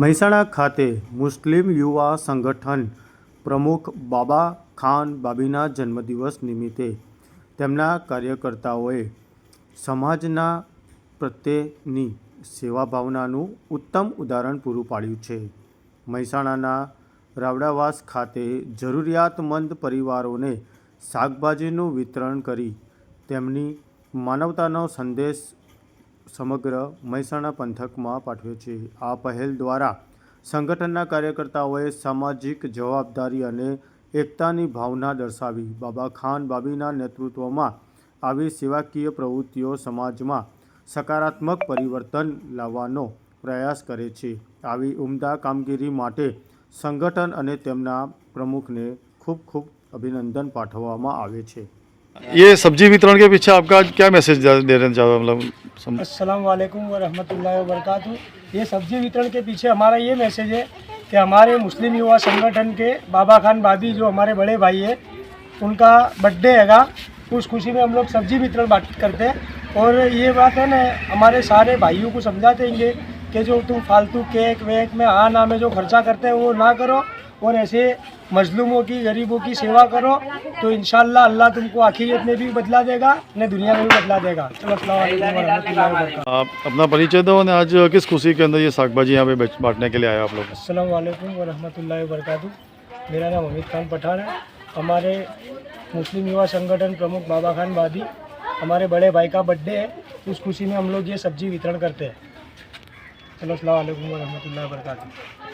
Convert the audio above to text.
મહેસાણા ખાતે મુસ્લિમ યુવા સંગઠન પ્રમુખ બાબા ખાન બાબીના જન્મદિવસ નિમિત્તે તેમના કાર્યકર્તાઓએ સમાજના પ્રત્યેની સેવા ભાવનાનું ઉત્તમ ઉદાહરણ પૂરું પાડ્યું છે. મહેસાણાના રાવડાવાસ ખાતે જરૂરિયાતમંદ પરિવારોને શાકભાજીનું વિતરણ કરી તેમની માનવતાનો સંદેશ સમગ્ર મહેસાણા પંથકમાં પાઠવ્યો છે આ પહેલ દ્વારા સંગઠનના કાર્યકર્તાઓએ સામાજિક જવાબદારી અને એકતાની ભાવના દર્શાવી બાબા ખાન બાબીના નેતૃત્વમાં આવી સેવાકીય પ્રવૃત્તિઓ સમાજમાં સકારાત્મક પરિવર્તન લાવવાનો પ્રયાસ કરે છે આવી ઉમદા કામગીરી માટે સંગઠન અને તેમના પ્રમુખને ખૂબ ખૂબ અભિનંદન પાઠવવામાં આવે છે ये सब्जी वितरण के पीछे आपका क्या मैसेज दे रहे चाहो मतलब सम- अस्सलाम वालेकुम व रहमतुल्लाहि व बरकातहू ये सब्ज़ी वितरण के पीछे हमारा ये मैसेज है कि हमारे मुस्लिम युवा संगठन के बाबा खान बाबी जो हमारे बड़े भाई है, उनका बर्थडे हैगा। उस खुशी में हम लोग सब्ज़ी वितरण बांट करते हैं। और ये बात है ना, हमारे सारे भाइयों को समझाते हैं कि जो तुम फालतू केक वेक में आ ना में जो खर्चा करते हैं, वो ना करो। और ऐसे मजलूमों की गरीबों की सेवा करो तो इंशाल्लाह अल्लाह तुमको आखिरत में भी बदला देगा ने दुनिया में भी बदला देगा। चलो आप अपना परिचय दो और आज किस खुशी के अंदर ये साग भाजी यहाँ पे बांटने के लिए आया आप लोग? अस्सलाम वालेकुम व रहमतुल्लाहि मेरा नाम अमित खान पठान है। हमारे मुस्लिम युवा संगठन प्रमुख बाबा खान बादी हमारे बड़े भाई का बर्थडे है। उस खुशी में हम लोग ये सब्ज़ी वितरण करते हैं। चलो अस्सलाम वालेकुम व रहमतुल्लाहि व बरकातहू